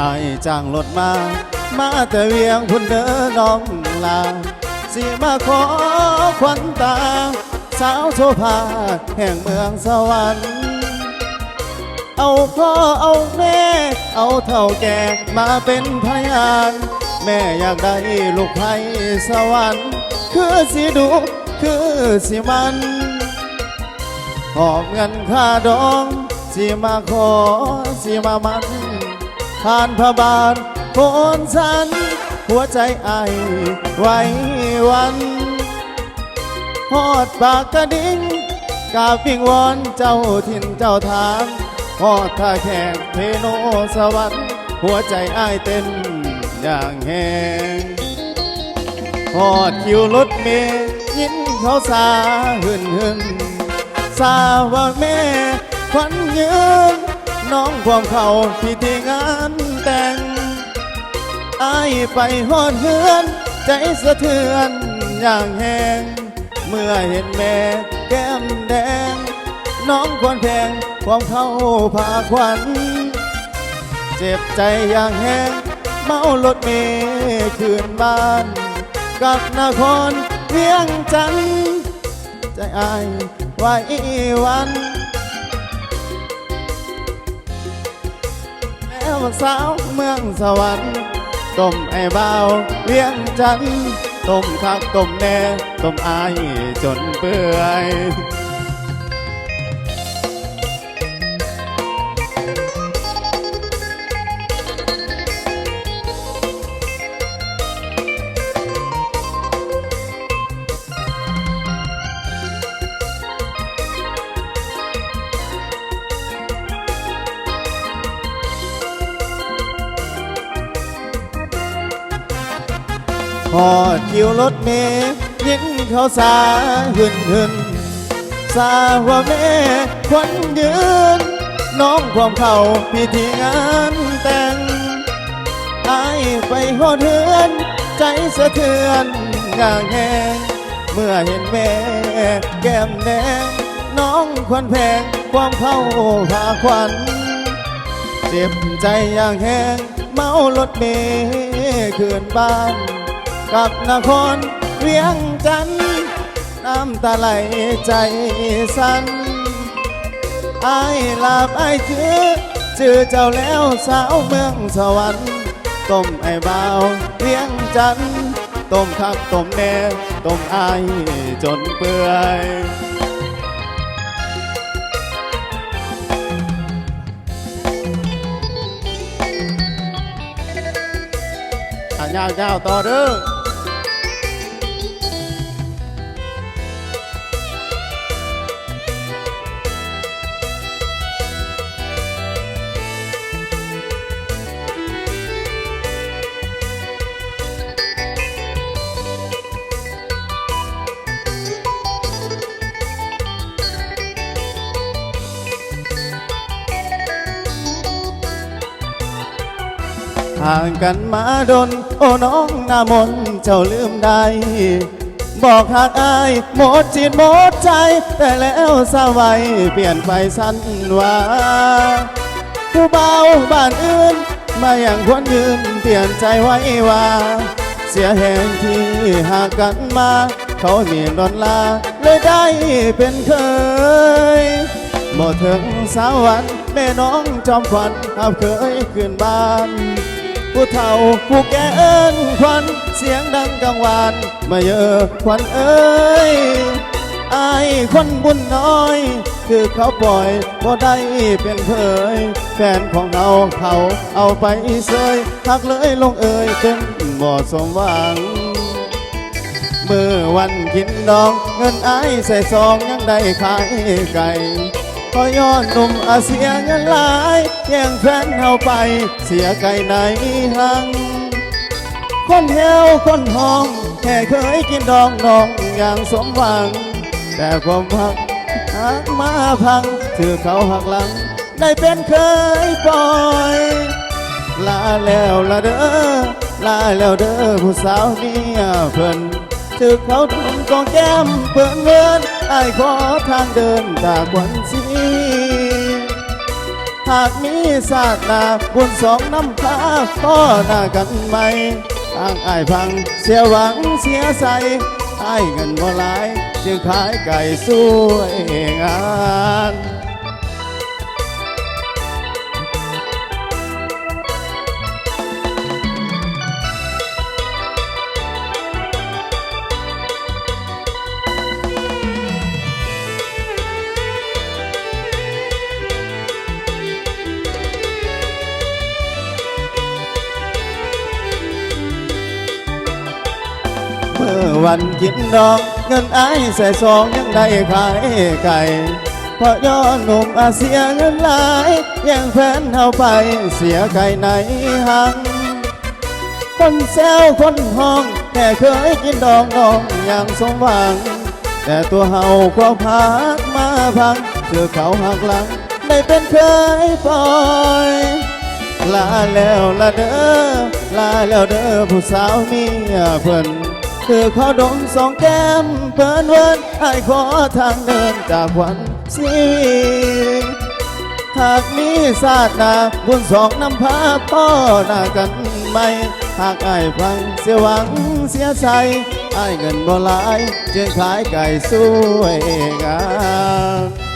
อายจ้างรถมา มาแต่เวียงพุ่นเด้อน้องลาสิมาขอควันตา สาวโซภาแห่งเมืองสวรรค์ เอาพ่อเอาแม่ เอาเท่าแก่มาเป็นพยาน แม่อยากได้ลูกไผ่สวรรค์ คือสิดุคือสิมันหอบเงินค่าดอง สิมาขอ สิมามัน ผ่านพระบาทโคนสัน หัวใจไอไว้วันฮอดปากกระดิ่งกาบิงวอนเจ้าถิ่นเจ้าทางฮอดท่าแขกเทโนสวรรค์หัวใจไอเต้นอย่างแหงฮอดคิวรถเมย์ยินเขาสาหึ่นหึ่นสาว่าแม่ควันยืน น้องความเขาพิธีงานแต่งอายไปฮอดเฮือน ใจสะเทือนอย่างแหงเมื่อเห็นแม่แก้มแดง น้องควรแพงความเข้าผาควันเจ็บใจอย่างแหงเมารถเมย์คืนบ้าน กับนครเวียงจันทน์ใจอายไว้วัน สาวเมืองสวรรค์ต้มไอ้บ่าวเวียงจันต้มคักต้มแน่ต้มอายจนเปื่อย พอดคิวรถเมย์ยินเขาสาหึนหึนสาว่าแม่ควันยืน น้องความเขาพิธีงานแต่งอายไปหอดเฮือน ใจสะเทือนอย่างแหงเมื่อเห็นแม่แก้มแดงน้องควันแพงความเข้าพาควัน เจ็บใจอย่างแห้งเมารถเมย์คืนบ้าน กับนครเวียงจันทน์น้ำตาไหลใจสั่นไอายลาบอายชื่อชื่อเจ้าแล้วสาวเมืองสวรรค์ต้มไอ้บ่าวเวียงจันทน์ต้มคักต้มแน่ต้มไอายจนเปื่อยอะยาวๆต่อเด้อ ห่างกันมาดน โอ้น้องหน้ามนเจ้าลืมได้ บอกหากอายหมดจิตหมดใจ แต่แล้วสาวัยเปลี่ยนไปสั้นว่าผู้เบาบ้านอื่น มาอย่างควรยืนเปลี่ยนใจไว้ว่า เสียแห่งที่หากกันมา เขามีดอนลาเลยได้เป็นเคยหมดถึงสาววันแม่น้องจอมขวัญเอาเคยขึ้นบ้าน ผู้เฒ่าผู้แก่เอิ้นควันเสียงดังกังวานมาเยอะควันเอ้ยอายคนบุญน้อย คือเขาปล่อยบ่ได้เป็นเคยแฟนของเราเขาเอาไปเสยทักเลยลงเอ่ยเป็นบ่สมหวังเมื่อวันกินดอง เงินไอ้ายใส่ซองยังได้ขายไก่ พอย้อนหนุ่มอาเสียเงินหลายแย่งแฟนเฮาไปเสียไก่ในหัง คนเฮวคนห้องแค่เคยกินดองน้องอย่างสมหวัง แต่ความหักหักมาพังถือเขาหักหลัง ได้เป็นเคยปล่อยลาแล้วละเด้อลาแล้วเด้อผู้สาวเมียเพิ่นถึกเขาทำกองแก้มเปิ่นเงิน ไอ้ขอทางเดินตากวันสีหหากมีศาสนาบุญสองน้ำพาก็หน้ากันไหมทางไอ้พังเสียหวังเสียใสอ้เงินบ่หลาย จึงขายไก่สวยงาน วันกินดอกเงินไอ้ายใส่ซองยังได้ขายไก่เพราะย้อนหนุ่มอาเสียเงินหลายแย่งแฟนเฮาไปเสียไก่ในหัง คนแซวคนห้องแต่เคยกินดองน้องอย่างสมหวัง แต่ตัวเฮาความพักมาพังเจอเขาหักหลังได้เป็นเคยปล่อยลาแล้วละเด้อลาแล้วเด้อผู้สาวเมียเพิ่น คือขอดมสองแก้มเพิ่นเวินให้ขอทางเดินจากวันชีวิหากมีศาสนาบุญสองนำพาพ่อหน้ากันไหมหากไอ้ฟังเสียหวังเสียใจไอ้เงินบ่หลายจึงขายไก่สวยงาม